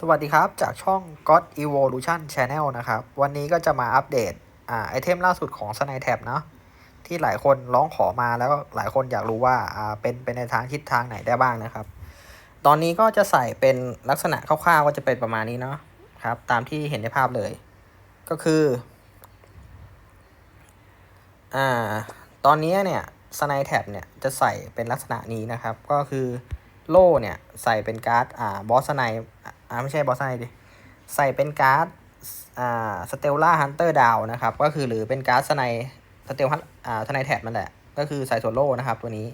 สวัสดีครับจากช่อง God Evolution Channel นะครับ วันนี้ก็จะมาอัปเดตอ่าไอเทมล่าสุดของ s n i t a b เนาะที่หลายคนร้องขอมาแล้วก็หลายคนอยากรู้ว่าอ่าเป็นเป็นในทางทิศทางไหนได้บ้างนะครับ ตอนนี้ก็จะใส่เป็นลักษณะคร่าวๆก็จะเป็นประมาณนี้เนาะครับตามที่เห็นในภาพเลย ก็คืออ่าตอนนี้เนี่ย s n i t a b เนี่ยจะใส่เป็นลักษณะนี้นะครับ ก็คือโล่เนี่ยใส่เป็นการ์ดอ่าบอสไน อ่าไม่ใช่บอสไนดิ ใส่เป็นการ์ดอ่าสเตลล่าฮันเตอร์ดาวนะครับ ก็คือหรือเป็นการ์ดสไนสเตลอ่าสไนแท็บมันแหละ ก็คือใส่โซโล่นะครับตัวนี้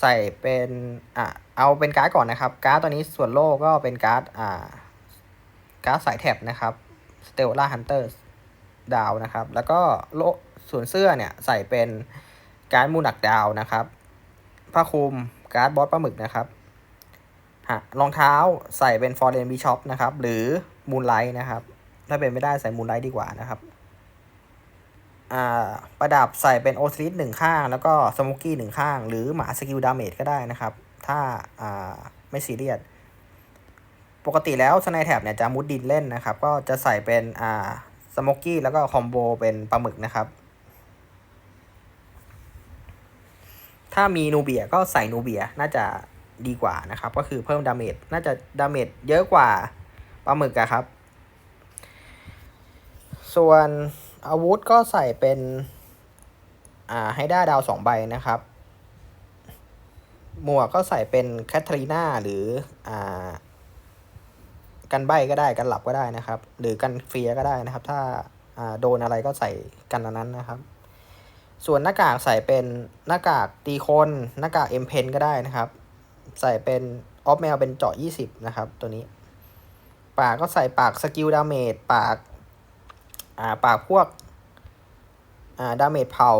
ใส่เป็นอ่าเอาเป็นการ์ดก่อนนะครับ การ์ดตัวนี้ส่วนโล่ก็เป็นการ์ดอ่าการ์ดสายแท็บนะครับสเตลล่าฮันเตอร์ดาวนะครับ แล้วก็โลส่วนเสื้อเนี่ยใส่เป็นการ์ดมูนักดาวนะครับผ้าคลุมการ์ดบอสปลาหมึกนะครับ ฮะรองเท้าใส่เป็น Foreign Bishop นะครับ หรือ Moonlight นะครับ ถ้าเป็นไม่ได้ใส่ Moonlight ดีกว่านะครับ อ่า ประดับใส่เป็น o s l i s หนึ่งข้าง แล้วก็ Smoky หนึ่งข้าง หรือหมาสกิลดาเมจก็ได้นะครับ ถ้า อ่า ไม่ซีเรียส ปกติแล้วสไนแท็บเนี่ยจะมุดดินเล่นนะครับ ก็จะใส่เป็น อ่าสโมกี้แล้วก็คอมโบเป็นปลาหมึกนะครับ ถ้ามีนูเบียก็ใส่นูเบียน่าจะ ดีกว่านะครับ ก็คือเพิ่มดาเมจน่าจะดาเมจเยอะกว่าปลาหมึกอะครับ ส่วนอาวุธก็ใส่เป็นอ่าให้ได้ดาวสองใบนะครับ หมวกก็ใส่เป็นแคทรีนาหรืออ่ากันใบก็ได้กันหลับก็ได้นะครับ หรือกันเฟียก็ได้นะครับ ถ้าอาโดนอะไรก็ใส่กันอันนั้นนะครับ ส่วนหน้ากากใส่เป็นหน้ากากตีคน หน้ากากเอ็มเพนก็ได้นะครับ ใส่เป็นออฟแมวเป็นเจาะ20นะครับ ตัวนี้ ปากก็ใส่ปากสกิลดาเมจปาก อ่า ปากพวก อ่า ดาเมจเผา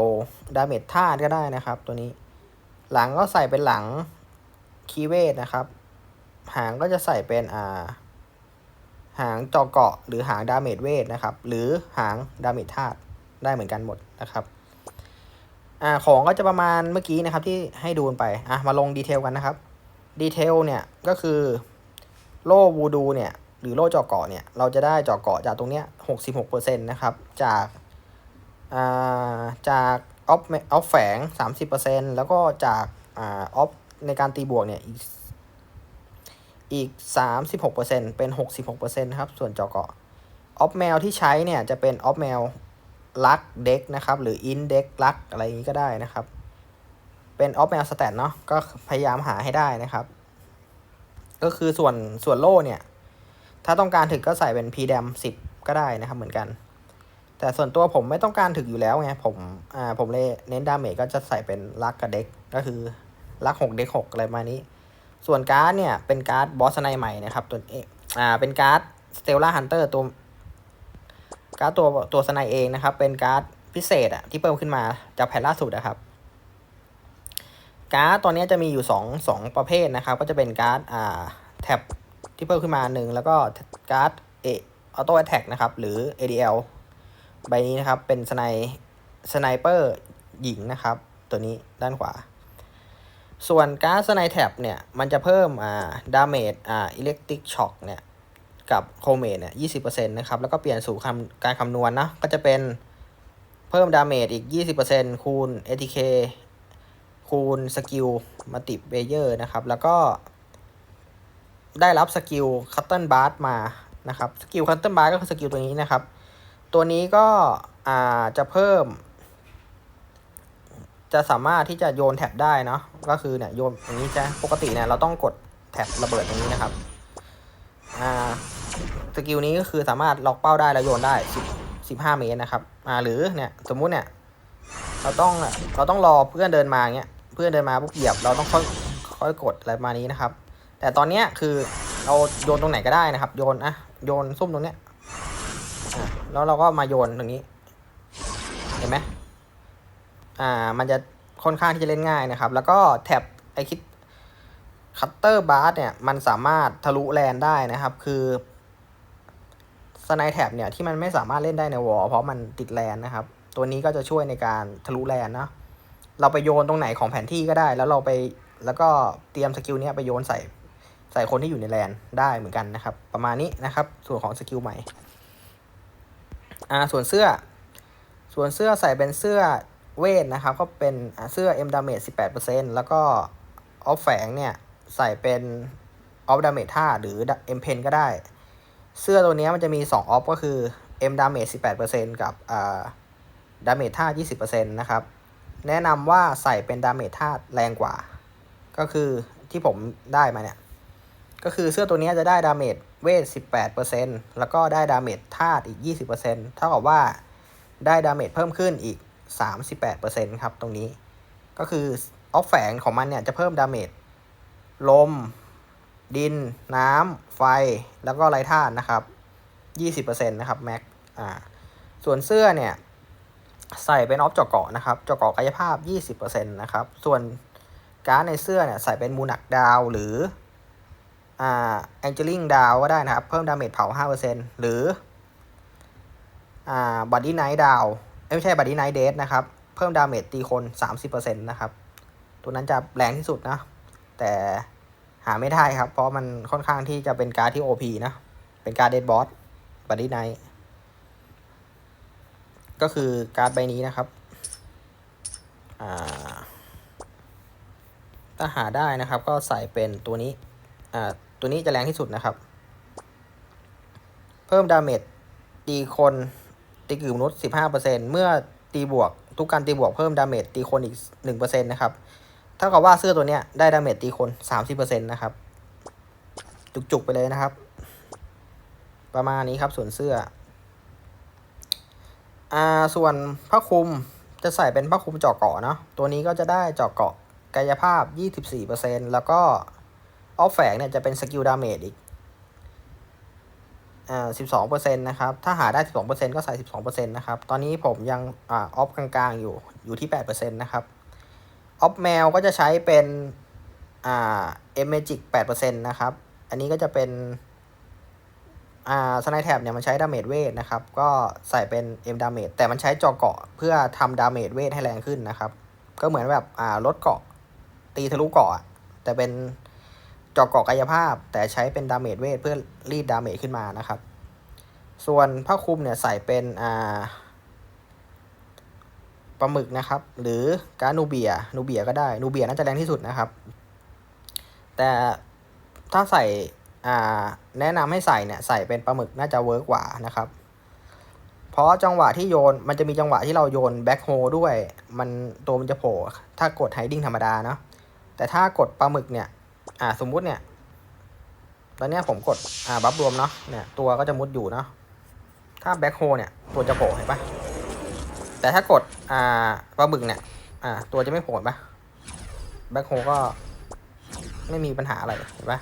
ดาเมจธาตุก็ได้นะครับ ตัวนี้ หลังก็ใส่เป็นหลังคีเวทนะครับ หางก็จะใส่เป็น อ่า หางจอเกาะ หรือหางดาเมจเวทนะครับ หรือหางดาเมจธาตุได้เหมือนกันหมดนะครับอ่าของก็จะประมาณเมื่อกี้นะครับที่ให้ดูไป อะ มาลงดีเทลกันนะครับ ดีเทลเนี่ยก็คือโล่วูดูเนี่ยหรือโล่จาะเกาะเนี่ยเราจะได้จาะเกาะจากตรงเนี้ยหกสิบหกเปอร์เซ็นต์นะครับจากอ่าจากออฟออฟแฝงสามสิบเปอร์เซ็นต์แล้วก็จากอ่าออฟในการตีบวกเนี่ยอีกอีกสามสิบหกเปอร์เซ็นต์เป็นหกสิบหกเปอร์เซ็นต์ครับส่วนจาะเกาะออฟแมวที่ใช้เนี่ยจะเป็นออฟแมวลักเด็กนะครับหรืออินเด็กลักอะไรอย่างนี้ก็ได้นะครับ เป็นออฟแมวสแตทเนาะก็พยายามหาให้ได้นะครับ ก็คือส่วนส่วนโล่เนี่ย ถ้าต้องการถึกก็ใส่เป็น p d a m 10 ก็ได้นะครับเหมือนกัน แต่ส่วนตัวผมไม่ต้องการถึกอยู่แล้วไงผมอ่าผมเลยเน้นดาเมจก็จะใส่เป็นลักกับเด็กก็คือลักหกเด็กหกอะไรประมาณนี้ ส่วนการ์ดเนี่ยเป็นการ์ดบอสไนใหม่นะครับตัวเออ่าเป็นการ์ดสเตลล่าฮันเตอร์ตัวการ์ดตัวตัวสไนเองนะครับ เป็นการ์ดพิเศษอะที่เพิ่มขึ้นมาจากแผ่นล่าสุดนะครับ การ์ดตัวนี้จะมีอยู่ 2 2 ประเภทนะครับ ก็จะเป็นการ์ดอ่าแท็บที่เพิ่มขึ้นมาหนึ่งแล้วก็การ์ดเอออโต้แอตแทกนะครับ หรือ ADL ใบนี้นะครับ เป็นสไนสไนเปอร์หญิงนะครับ ตัวนี้ด้านขวา ส่วนการ์ดสไนแท็บเนี่ย มันจะเพิ่มอ่าดาเมจอ่าอิเล็กทริกช็อคเนี่ย กับโคเมดเนี่ยยี่สิบเปอร์เซ็นต์นะครับ แล้วก็เปลี่ยนสู่คำการคำนวณนะก็จะเป็นเพิ่มดาเมจอีกยี่สิบเปอร์เซ็นต์คูณ ATK คูณสกิลมัลติเบเยอร์นะครับ แล้วก็ ได้รับสกิลคัตเติลบาร์มานะครับสกิลคัตเติลบาร์ก็คือสกิลตัวนี้นะครับ ตัวนี้ก็อ่าจะเพิ่ม จะสามารถที่จะโยนแท็บได้เนาะก็คือเนี่ยโยนอย่างนี้จะปกติเนี่ยเราต้องกดแท็บระเบิดตรงนี้นะครับอ่าสกิลนี้ก็คือสามารถล็อกเป้าได้แล้วโยนได้สิบสิบห้าเมตรนะครับอ่าหรือเนี่ยสมมุติเนี่ยเราต้องเราต้องรอเพื่อนเดินมาเงี้ย เพื่อนเดินมาปุ๊บเหยียบเราต้องค่อยค่อยกดอะไรประมาณนี้นะครับ แต่ตอนเนี้ยคือเราโยนตรงไหนก็ได้นะครับ โยนอะโยนซุ่มตรงเนี้ยแล้วเราก็มาโยนตรงนี้ เห็นไหมอ่ามันจะค่อนข้างที่จะเล่นง่ายนะครับ แล้วก็แท็บไอคิดคัตเตอร์บาร์เนี่ยมันสามารถทะลุแลนได้นะครับ คือสไนแท็บเนี่ยที่มันไม่สามารถเล่นได้ในวอลเพราะมันติดแลนนะครับ ตัวนี้ก็จะช่วยในการทะลุแลนเนาะ เราไปโยนตรงไหนของแผนที่ก็ได้ แล้วเราไปแล้วก็เตรียมสกิลนี้ไปโยนใส่ใส่คนที่อยู่ในแลนได้เหมือนกันนะครับ ประมาณนี้นะครับ ส่วนของสกิลใหม่อ่าส่วนเสื้อ ส่วนเสื้อใส่เป็นเสื้อเวทนะครับ ก็เป็นอ่าเสื้อ M Damage 18%แล้วก็ออฟแฝงเนี่ย ใส่เป็นออฟดาเมจ5หรือ M Pen ก็ได้ เสื้อตัวนี้มันจะมี 2 ออฟก็คือ M Damage 18%กับอ่าดาเมจ5 20%นะครับ แนะนำว่าใส่เป็นดาเมจ5แรงกว่า ก็คือที่ผมได้มาเนี่ย ก็คือเสื้อตัวนี้จะได้ดาเมจเวท 18%แล้วก็ได้ดาเมจธาตุอีก 20%เท่ากับว่าได้ดาเมจเพิ่มขึ้นอีก 38%ครับตรงนี้ ก็คือออฟแฝงของมันเนี่ยจะเพิ่มดาเมจลม ดิน น้ำ ไฟ แล้วก็ไรธาตุนะครับ 20%นะครับแม็ก อ่า ส่วนเสื้อเนี่ย ใส่เป็นออฟเจาะเกาะนะครับเจาะเกาะกายภาพ 20%นะครับ ส่วนการ์ดในเสื้อเนี่ยใส่เป็นมูนักดาวหรืออ่าแองเจลิงดาวก็ได้นะครับ เพิ่มดาเมจเผา 5%หรืออ่าบัดดี้ไนท์ดาวไม่ใช่บัดดี้ไนท์เดทนะครับ เพิ่มดาเมจตีคน 30%นะครับ ตัวนั้นจะแรงที่สุดนะ แต่หาไม่ได้ครับ เพราะมันค่อนข้างที่จะเป็นการ์ดที่ OP นะ เป็นการ์ดเดดบอสบัดดี้ไนท์ ก็คือการ์ดใบนี้นะครับถ้าหาได้นะครับ ก็ใส่เป็นตัวนี้ตัวนี้จะแรงที่สุดนะครับ เพิ่มดาเมจตีคนตีกึ่งมนุษย์15%เมื่อตีบวกทุกการตีบวกเพิ่มดาเมจตีคนอีก 1%นะครับเท่ากับว่าเสื้อตัวเนี้ยได้ดาเมจตีคน 30%นะครับ จุกๆ ไปเลยนะครับ ประมาณนี้ครับส่วนเสื้อ อ่าส่วนผ้าคลุมจะใส่เป็นผ้าคลุมเจาะเกาะเนาะตัวนี้ก็จะได้เจาะเกาะกายภาพ 24%แล้วก็ออฟแฝงเนี่ยจะเป็นสกิลดาเมจอีกอ่า12%นะครับ ถ้าหาได้12%ก็ใส่12%นะครับ ตอนนี้ผมยังอ่าออฟกลางๆอยู่ อยู่ที่8%นะครับ ออฟแมวก็จะใช้เป็นอ่าเอเมจิก8%นะครับ อันนี้ก็จะเป็น อ่าสไนแท็บเนี่ยมันใช้ดาเมจเวทนะครับ ก็ใส่เป็น M ดาเมจแต่มันใช้จอเกาะเพื่อทำดาเมจเวทให้แรงขึ้นนะครับ ก็เหมือนแบบอ่าลดเกาะตีทะลุเกาะ แต่เป็นจอเกาะกายภาพ แต่ใช้เป็นดาเมจเวทเพื่อรีดดาเมจขึ้นมานะครับ ส่วนผ้าคลุมเนี่ยใส่เป็นอ่าปลาหมึกนะครับ หรือการนูเบียนูเบียก็ได้นูเบียน่าจะแรงที่สุดนะครับ แต่ถ้าใส่ แนะนำให้ใส่เนี่ยใส่เป็นปลาหมึกน่าจะเวิร์กกว่านะครับ เพราะจังหวะที่โยนมันจะมีจังหวะที่เราโยนแบ็คโฮด้วย มันตัวมันจะโผล่ถ้ากดไฮดิ้งธรรมดาเนาะแต่ถ้ากดปลาหมึกเนี่ยอ่าสมมุติเนี่ย ตอนนี้ผมกดอ่าบัฟรวมเนาะเนี่ยตัวก็จะมุดอยู่เนาะถ้าแบ็คโฮเนี่ยตัวจะโผล่เห็นปะแต่ถ้ากดอ่าปลาหมึกเนี่ยอ่าตัวจะไม่โผล่ปะแบ็คโฮก็ไม่มีปัญหาอะไรเห็นปะ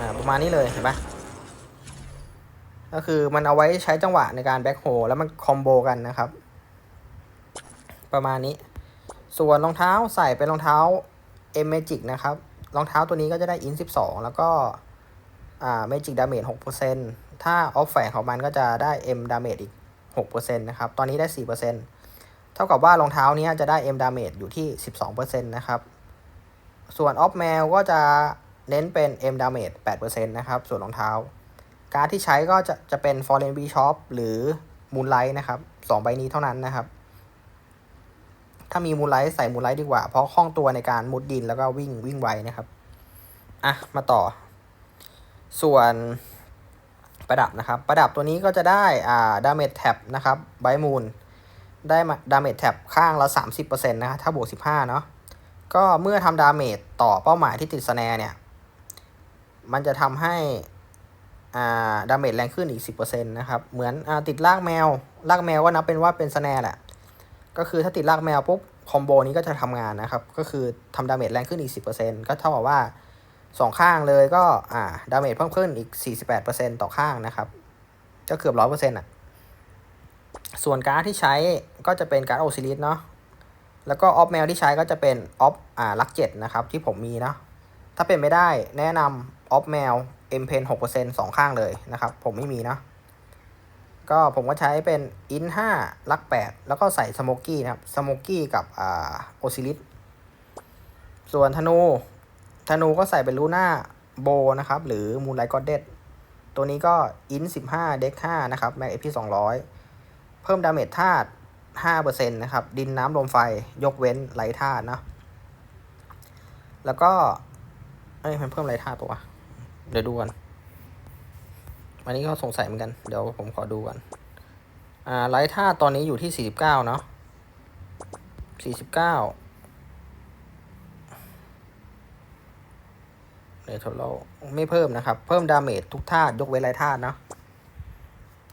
อ่าประมาณนี้เลยเห็นปะก็คือมันเอาไว้ใช้จังหวะในการแบ็คโฮแล้วมันคอมโบกันนะครับ ประมาณนี้ ส่วนรองเท้าใส่เป็นรองเท้า M Magic นะครับ รองเท้าตัวนี้ก็จะได้อิน12 แล้วก็อ่า Magic Damage 6%ถ้าออฟแฝงของมันก็จะได้ M Damage อีก6%นะครับ ตอนนี้ได้ 4%เท่ากับว่ารองเท้านี้จะได้ M Damage อยู่ที่ 12%นะครับ ส่วนออฟแมวก็จะ เน้นเป็น M Damage 8%นะครับ ส่วนรองเท้า การที่ใช้ก็จะจะเป็น Foreign B Shop หรือ Moonlight นะครับสองใบนี้เท่านั้นนะครับ ถ้ามีมูลไลท์ใส่มูลไลท์ดีกว่า เพราะคล่องตัวในการมุดดินแล้วก็วิ่งวิ่งไวนะครับ อะ มาต่อ ส่วนประดับนะครับ ประดับตัวนี้ก็จะได้อ่าดาเมจแท็บนะครับไบมูลได้มาดาเมจแท็บข้างละ 30%นะครับถ้าบวก 15 เนาะก็เมื่อทำดาเมจต่อเป้าหมายที่ติดสแนร์เนี่ย มันจะทำให้อ่าดาเมจแรงขึ้นอีก 10%นะครับ เหมือนอ่าติดลากแมวลากแมวก็นับเป็นว่าเป็นสแนร์แหละ ก็คือถ้าติดลากแมวปุ๊บคอมโบนี้ก็จะทำงานนะครับ ก็คือทำดาเมจแรงขึ้นอีก 10%ก็เท่ากับว่า2ข้างเลยก็อ่าดาเมจเพิ่มขึ้นอีก 48%ต่อข้างนะครับ ก็เกือบ 100%อะ ส่วนการ์ดที่ใช้ก็จะเป็นการ์ดโอซิลิสเนาะแล้วก็ออฟแมวที่ใช้ก็จะเป็นออฟอ่าลักเจ็ดนะครับ ที่ผมมีเนาะถ้าเป็นไม่ได้แนะนำ ออฟแมวเอ็มเพน6%สองข้างเลยนะครับ ผมไม่มีเนาะก็ผมก็ใช้เป็นอินห้าลักแปดแล้วก็ใส่สโมกี้นะครับสโมกี้กับอ่าโอซิลิสส่วนธนู ธนูก็ใส่เป็นลูน่าโบนะครับ หรือมูนไลท์กอดเดดตัวนี้ก็อินสิบห้าเด็กห้านะครับ แม็กเอพีสองร้อยเพิ่มดาเมจธาตุห้าเปอร์เซ็นต์นะครับ ดินน้ำลมไฟยกเว้นไหลธาตุเนาะแล้วก็เอ้ยมันเพิ่มไหลธาตุปะวะ เดี๋ยวดูกันอันนี้ก็สงสัยเหมือนกัน เดี๋ยวผมขอดูก่อน อ่าไหลธาตุตอนนี้อยู่ที่สี่สิบเก้าเนาะสี่สิบเก้าเดี๋ยวเราไม่เพิ่มนะครับ เพิ่มดาเมจทุกธายกเว้นไรธาตุเนาะ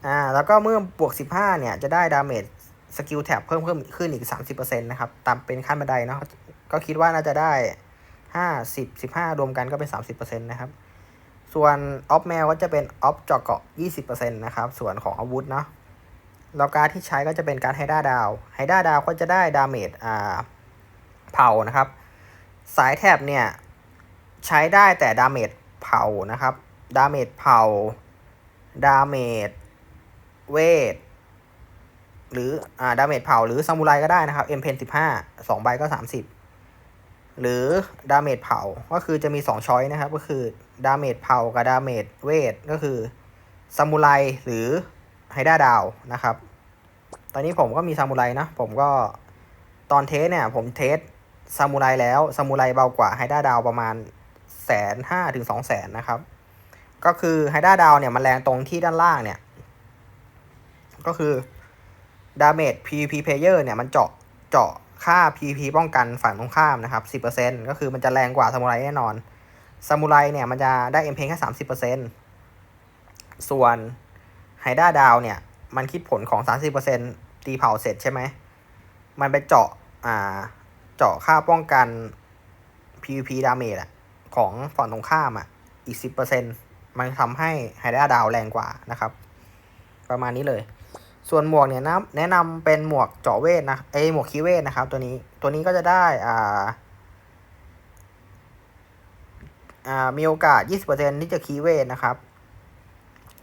อ่า แล้วก็เมื่อบวก15เนี่ย จะได้ดาเมจสกิลแท็บเพิ่มเพิ่มขึ้นอีก30%นต์นะครับ ตามเป็นขั้นบันไดเนาะ ก็คิดว่าน่าจะได้5 10 15รวมกันก็เป็น30%นะครับ ส่วนออฟแมวก็จะเป็นออฟจอกเกาะ 20%นะครับ ส่วนของอาวุธเนาะแล้วการที่ใช้ก็จะเป็นการไฮด้าดาว ไฮด้าดาวก็จะได้ดาเมจอ่าเผานะครับ สายแท็บเนี่ย ใช้ได้แต่ดาเมจเผานะครับ ดาเมจเผา ดาเมจเวท หรืออ่าดาเมจเผาหรือซามูไรก็ได้นะครับ M เพนสิบห้าสองใบก็สามสิบ หรือดาเมจเผา ก็คือจะมีสองช้อยนะครับ ก็คือดาเมจเผากับดาเมจเวท ก็คือซามูไรหรือไฮด้าดาวนะครับ ตอนนี้ผมก็มีซามูไรนะ ผมก็ตอนเทสเนี่ย ผมเทสซามูไรแล้วซามูไรเบากว่าไฮด้าดาวประมาณแสนห้าถึงสองแสนนะครับ ก็คือไฮด้าดาวเนี่ยมันแรงตรงที่ด้านล่างเนี่ย ก็คือดาเมจ PVP player เนี่ยมันเจาะเจาะ ค่า PVP ป้องกันฝั่งตรงข้ามนะครับ 10%ก็คือมันจะแรงกว่าซามูไรแน่นอนซามูไรเนี่ยมันจะได้ MP แค่ 30%ส่วนไฮด้าดาวเนี่ย มันคิดผลของ 30%ตีเผาเสร็จใช่ไหม มันไปเจาะอ่าเจาะค่าป้องกัน PVP ดาเมจอะของฝั่งตรงข้ามอะอีกสิบเปอร์เซ็นมันทำให้ไฮด้าดาวแรงกว่านะครับ ประมาณนี้เลย ส่วนหมวกเนี่ยนะแนะนำเป็นหมวกเจาะเวทนะเอหมวกคีเวทนะครับ ตัวนี้ตัวนี้ก็จะได้อ่าอ่ามีโอกาส 20%ที่จะคีเวทนะครับ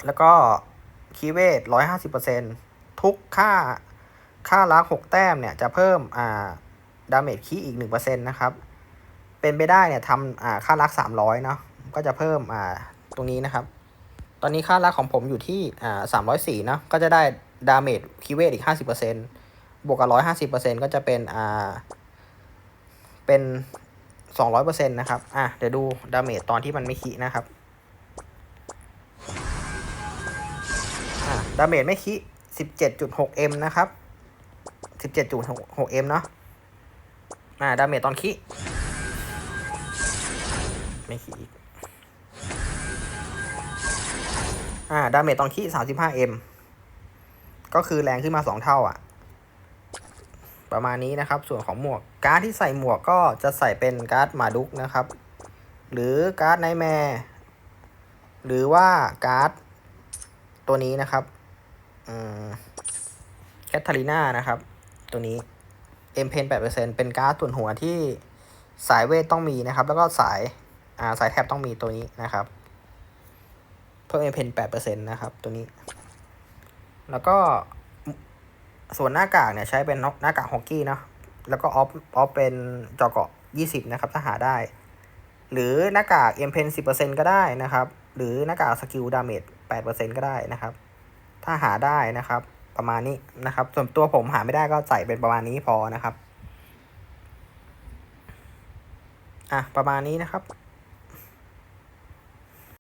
แล้วก็คีเวท 150%ทุกค่าค่าลัก6แต้มเนี่ยจะเพิ่มอ่าดาเมจคีอีก 1%นะครับ เป็นไปได้เนี่ยทำอ่าค่ารักสามร้อยเนาะก็จะเพิ่มอ่าตรงนี้นะครับ ตอนนี้ค่ารักของผมอยู่ที่อ่าสามร้อยสี่เนาะก็จะได้ ดาเมจคีเวทอีกห้าสิบเปอร์เซ็นบวกกับร้อยห้าสิบเปอร์เซ็นก็จะเป็นอ่าเป็นสองร้อยเปอร์เซ็นต์นะครับ อะ เดี๋ยวดูดาเมจตอนที่มันไม่คีนะครับ อ่าดาเมจไม่คีสิบเจ็ดจุดหกเอ็มนะครับสิบเจ็ดจุดหกเอ็มเนาะ อ่า ดาเมจตอนคีไม่ขีดอ่า ดาเมจตอนขีสามสิบห้าเอ็ม ก็คือแรงขึ้นมาสองเท่าอะ ประมาณนี้นะครับ ส่วนของหมวกการ์ดที่ใส่หมวกก็จะใส่เป็นการ์ดมาดุกนะครับ หรือการ์ดไนแมร์หรือว่าการ์ดตัวนี้นะครับแคทเธอรีนานะครับ ตัวนี้เอ็มเพนแปดเปอร์เซ็นเป็นการ์ดส่วนหัวที่สายเวทต้องมีนะครับ แล้วก็สายอ่าสายแท็บต้องมีตัวนี้นะครับ เพิ่มเอเพนแปดเปอร์เซ็นต์นะครับตัวนี้ แล้วก็ส่วนหน้ากากเนี่ยใช้เป็นหน้ากากฮอกกี้เนาะแล้วก็ออฟออฟเป็นจอเกาะยี่สิบนะครับ ถ้าหาได้ หรือหน้ากากเอ็มเพนสิบเปอร์เซ็นก็ได้นะครับ หรือหน้ากากสกิลดาเมจแปดเปอร์เซ็นก็ได้นะครับ ถ้าหาได้นะครับ ประมาณนี้นะครับ ส่วนตัวผมหาไม่ได้ก็ใส่เป็นประมาณนี้พอนะครับ อะ ประมาณนี้นะครับ